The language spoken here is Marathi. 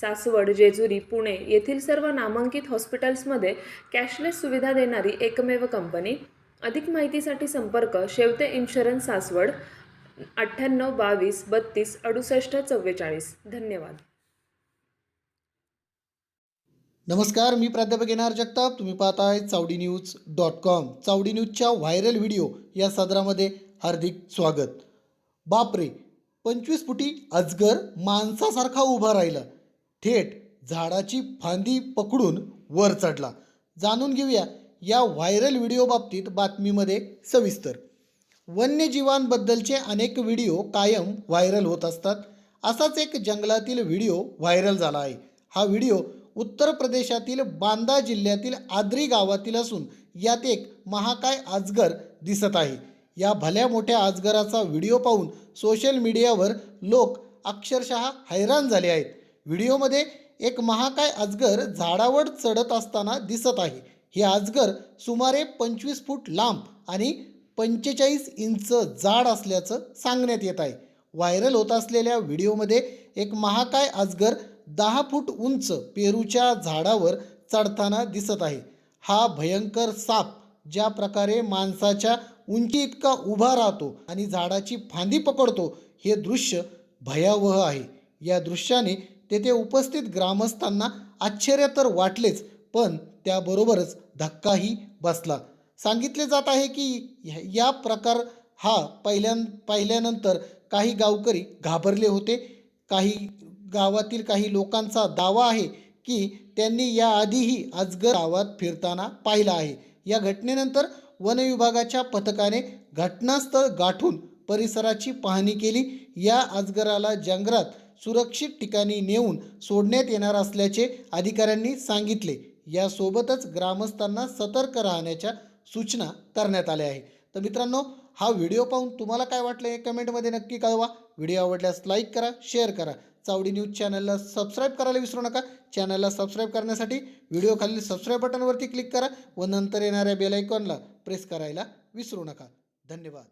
सासवड जेजुरी पुणे येथील सर्व नामांकित हॉस्पिटल्समध्ये कॅशलेस सुविधा देणारी एकमेव कंपनी. अधिक माहितीसाठी संपर्क शेवते इन्शुरन्स सासवड अठ्ठ्याण्णव बावीस बत्तीस अडुसष्ट चव्वेचाळीस. धन्यवाद. नमस्कार मी प्राध्यापक येणार जगताप. तुम्ही पाहताय Chavadi news dot com. Chavadi न्यूजच्या व्हायरल व्हिडिओ या सदरामध्ये हार्दिक स्वागत. बापरे पंचवीस फुटी अजगर माणसासारखा उभा राहिला. थेट झाडाची फांदी पकडून वर चढला. जाणून घेऊया या व्हायरल व्हिडिओ बाबतीत बातमीमध्ये सविस्तर. वन्यजीवांबद्दलचे अनेक व्हिडिओ कायम व्हायरल होत असतात. असाच एक जंगलातील व्हिडिओ व्हायरल झाला आहे. हा व्हिडिओ उत्तर प्रदेशातील बांदा जिल्ह्यातील आद्री गावातील असून यात एक महाकाय आजगर दिसत आहे. या भल्या मोठ्या आजगराचा व्हिडिओ पाहून सोशल मीडियावर लोक अक्षरशः हैराण झाले आहेत. व्हिडिओमध्ये एक महाकाय अजगर झाडावर चढत असताना दिसत आहे. हे अजगर सुमारे पंचवीस फूट लांब आणि पंचेचाळीस इंच जाड असल्याचं सांगण्यात येत आहे. व्हायरल होत असलेल्या व्हिडिओमध्ये एक महाकाय अजगर दहा फूट उंच पेरूच्या झाडावर चढताना दिसत आहे. हा भयंकर साप ज्या प्रकारे माणसाच्या उंची इतका उभा राहतो आणि झाडाची फांदी पकडतो हे दृश्य भयावह आहे. या दृश्याने तेथे उपस्थित ग्रामस्थांना आश्चर्य तर वाटलेच पण त्याबरोबरच धक्काही बसला. सांगितले जात आहे की ह्या- या प्रकार हा पहिल्या पाहिल्यानंतर काही गावकरी घाबरले होते. काही गावातील काही लोकांचा दावा आहे की त्यांनी याआधीही अजगर गावात फिरताना पाहिला आहे. या घटनेनंतर वनविभागाच्या पथकाने घटनास्थळ गाठून परिसराची पाहणी केली. या अजगराला जंगलात सुरक्षित ठिकाणी नेऊन सोडण्यात येणार असल्याचे अधिकाऱ्यांनी सांगितले. यासोबतच ग्रामस्थांना सतर्क राहण्याच्या सूचना करण्यात आल्या आहे तर मित्रांनो हा व्हिडिओ पाहून तुम्हाला काय वाटलं हे कमेंटमध्ये नक्की कळवा. व्हिडिओ आवडल्यास लाईक करा शेअर करा. चावडी न्यूज चॅनलला सबस्क्राईब करायला विसरू नका. चॅनलला सबस्क्राईब करण्यासाठी व्हिडिओ खालील सबस्क्राईब बटनवरती क्लिक करा व नंतर येणाऱ्या बेल आयकॉनला प्रेस करायला विसरू नका. धन्यवाद.